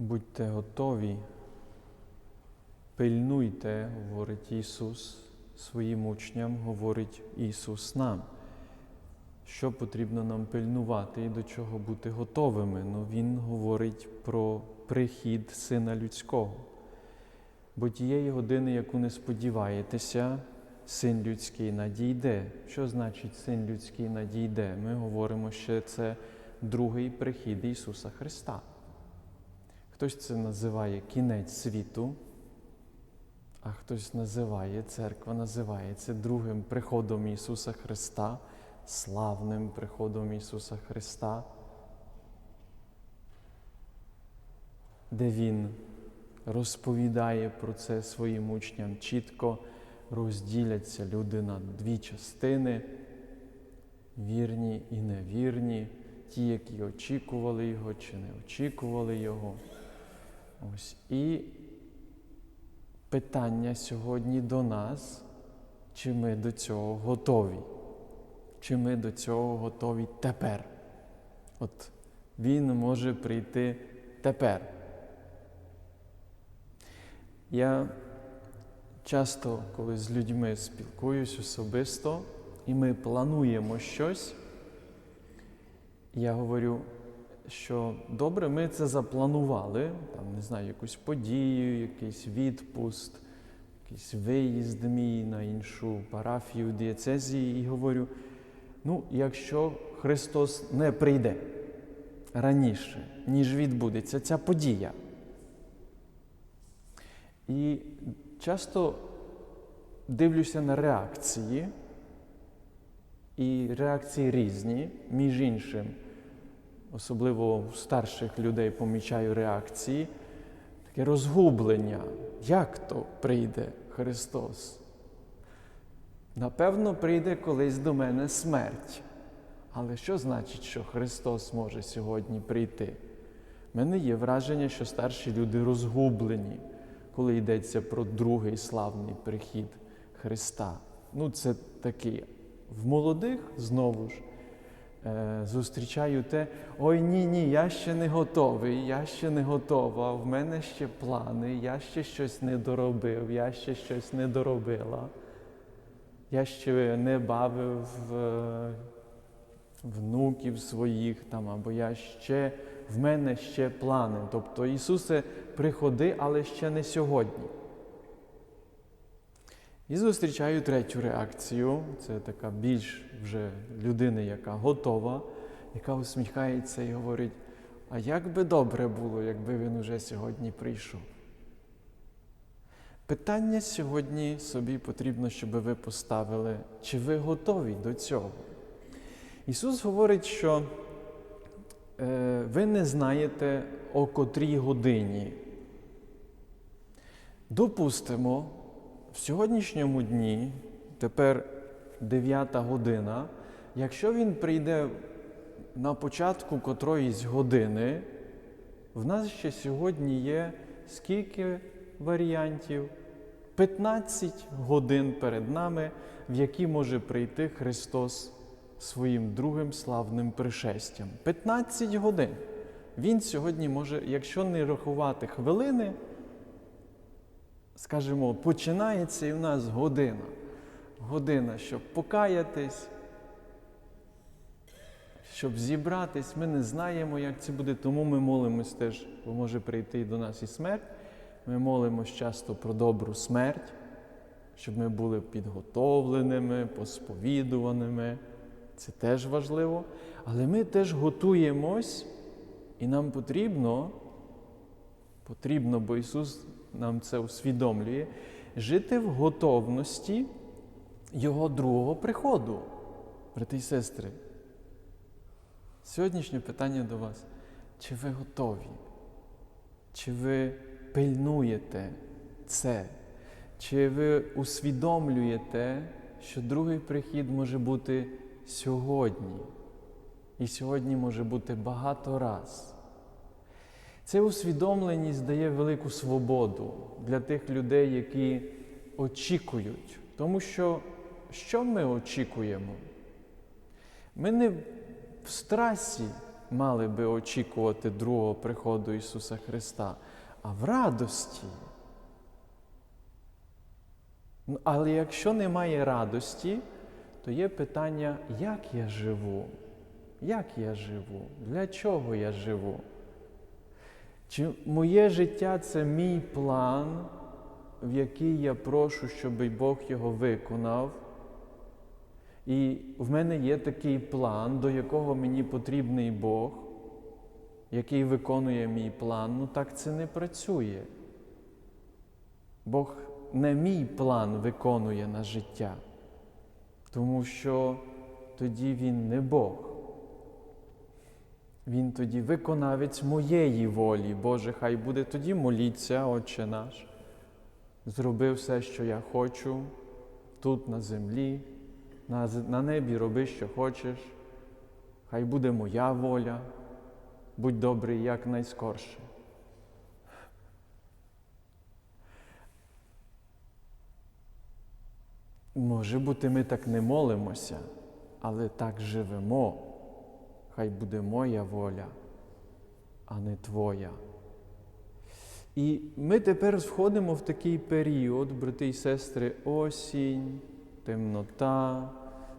Будьте готові, пильнуйте, говорить Ісус своїм учням, говорить Ісус нам. Що потрібно нам пильнувати і до чого бути готовими? Ну, Він говорить про прихід Сина Людського. Бо тієї години, яку не сподіваєтеся, Син людський надійде. Що значить син людський надійде? Ми говоримо, що це другий прихід Ісуса Христа. Хтось це називає кінець світу, а хтось називає, церква називає це другим приходом Ісуса Христа, славним приходом Ісуса Христа, де Він розповідає про це своїм учням чітко розділяться люди на дві частини, вірні і невірні, ті, які очікували його чи не очікували його. Ось. І питання сьогодні до нас, чи ми до цього готові, чи ми до цього готові тепер. От він може прийти тепер. Я часто, коли з людьми спілкуюсь особисто, і ми плануємо щось, я говорю, що добре, ми це запланували, там, не знаю, якусь подію, якийсь відпуст, якийсь виїзд мій на іншу парафію дієцезії, і говорю: ну, якщо Христос не прийде раніше, ніж відбудеться ця подія. І часто дивлюся на реакції, і реакції різні, між іншим, особливо у старших людей помічаю реакції, таке розгублення. Як то прийде Христос? Напевно, прийде колись до мене смерть. Але що значить, що Христос може сьогодні прийти? У мене є враження, що старші люди розгублені коли йдеться про другий славний прихід Христа. Ну, це такий. В молодих знову ж зустрічаю те, ой ні, ні, я ще не готовий, я ще не готова, в мене ще плани, я ще щось не доробив, я ще щось не доробила. Я ще не бавив е, внуків своїх там, або я ще в мене ще плани. Тобто, Ісусе, приходи, але ще не сьогодні. І зустрічаю третю реакцію. Це така більш вже людина, яка готова, яка усміхається і говорить: а як би добре було, якби він уже сьогодні прийшов. Питання сьогодні собі потрібно, щоб ви поставили, чи ви готові до цього. Ісус говорить, що е, ви не знаєте, о котрій годині. Допустимо, в сьогоднішньому дні, тепер 9 година, якщо він прийде на початку котроїсь години, в нас ще сьогодні є скільки варіантів? 15 годин перед нами, в які може прийти Христос своїм другим славним пришестям. 15 годин. Він сьогодні може, якщо не рахувати хвилини, скажімо, починається і в нас година. Година, щоб покаятись, щоб зібратись. Ми не знаємо, як це буде, тому ми молимось теж, бо може прийти до нас і смерть. Ми молимось часто про добру смерть, щоб ми були підготовленими, посповідуваними. Це теж важливо. Але ми теж готуємось, і нам потрібно, потрібно, бо Ісус нам це усвідомлює, жити в готовності Його другого приходу. Брати і сестри, сьогоднішнє питання до вас. Чи ви готові? Чи ви пильнуєте це? Чи ви усвідомлюєте, що другий прихід може бути сьогодні? І сьогодні може бути багато раз. Це усвідомленість дає велику свободу для тих людей, які очікують. Тому що що ми очікуємо? Ми не в страсі мали би очікувати другого приходу Ісуса Христа, а в радості. Ну, Але якщо немає радості, то є питання, як я живу? Як я живу? Для чого я живу? Чи моє життя це мій план, в який я прошу, щоб Бог його виконав? І в мене є такий план, до якого мені потрібний Бог, який виконує мій план. Ну так це не працює. Бог не мій план виконує на життя, тому що тоді Він не Бог. Він тоді виконавець моєї волі. Боже, хай буде тоді моліться, Отче наш. Зроби все, що я хочу, тут на землі, на, на небі роби, що хочеш. Хай буде моя воля, будь добрий якнайскорше. Може бути, ми так не молимося, але так живемо. Хай буде моя воля, а не твоя. І ми тепер входимо в такий період, брати і сестри, осінь, темнота,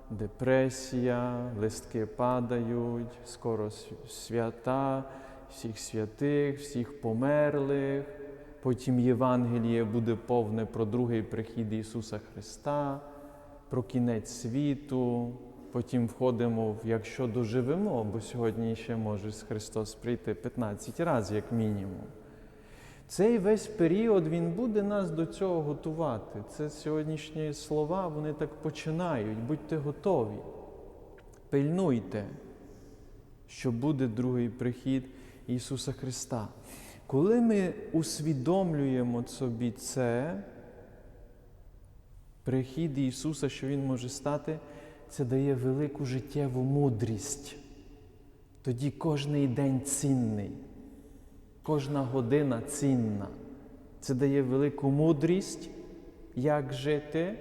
депресія, листки падають, скоро свята, всіх святих, всіх померлих. Потім Євангеліє буде повне про другий прихід Ісуса Христа, про кінець світу. Потім входимо в якщо доживемо, бо сьогодні ще може Христос прийти 15 разів, як мінімум. Цей весь період Він буде нас до цього готувати. Це сьогоднішні слова, вони так починають. Будьте готові, пильнуйте, що буде другий прихід Ісуса Христа. Коли ми усвідомлюємо собі це, прихід Ісуса, що Він може стати, це дає велику життєву мудрість. Тоді кожний день цінний, кожна година цінна. Це дає велику мудрість, як жити.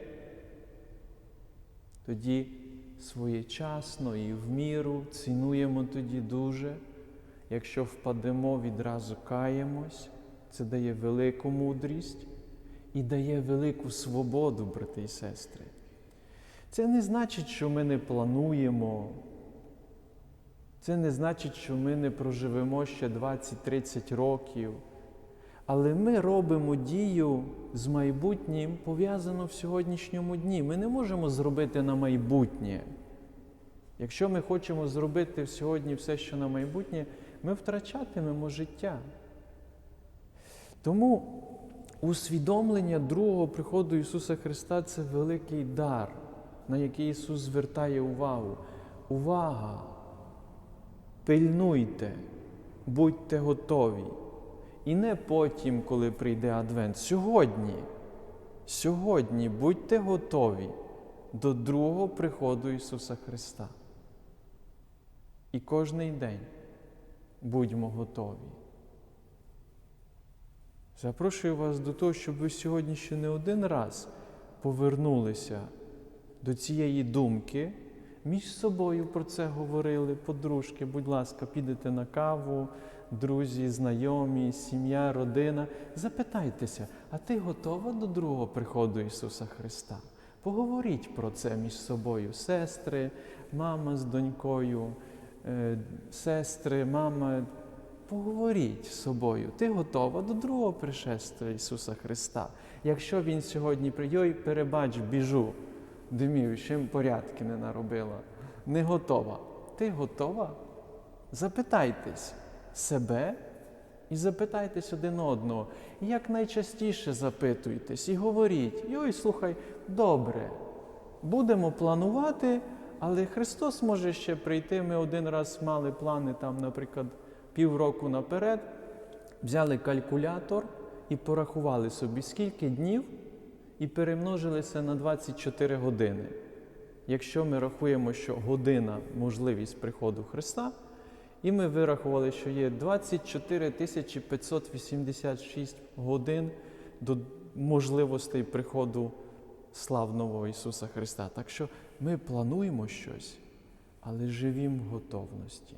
Тоді своєчасно і в міру цінуємо тоді дуже. Якщо впадемо, відразу каємось, це дає велику мудрість і дає велику свободу, брати і сестри. Це не значить, що ми не плануємо. Це не значить, що ми не проживемо ще 20-30 років. Але ми робимо дію з майбутнім пов'язану в сьогоднішньому дні. Ми не можемо зробити на майбутнє. Якщо ми хочемо зробити сьогодні все, що на майбутнє, ми втрачатимемо життя. Тому усвідомлення другого приходу Ісуса Христа це великий дар, на який Ісус звертає увагу. Увага! Пильнуйте, будьте готові. І не потім, коли прийде Адвент. Сьогодні, сьогодні будьте готові до другого приходу Ісуса Христа. І кожний день будьмо готові. Запрошую вас до того, щоб ви сьогодні ще не один раз повернулися до цієї думки, між собою про це говорили, подружки, будь ласка, підете на каву, друзі, знайомі, сім'я, родина. Запитайтеся, а ти готова до другого приходу Ісуса Христа? Поговоріть про це між собою, сестри, мама з донькою, е, сестри, мама. Поговоріть з собою, ти готова до другого пришестя Ісуса Христа. Якщо Він сьогодні прийде, перебач, біжу, димів, ще м порядки не наробила. Не готова. Ти готова? Запитайтесь себе і запитайтесь один одного. Як найчастіше запитуйтесь і говоріть: Йой, слухай, добре, будемо планувати, але Христос може ще прийти. Ми один раз мали плани там, наприклад, півроку наперед, взяли калькулятор і порахували собі, скільки днів, і перемножилися на 24 години. Якщо ми рахуємо, що година можливість приходу Христа, і ми вирахували, що є 24 586 годин до можливостей приходу славного Ісуса Христа. Так що ми плануємо щось, але живім в готовності.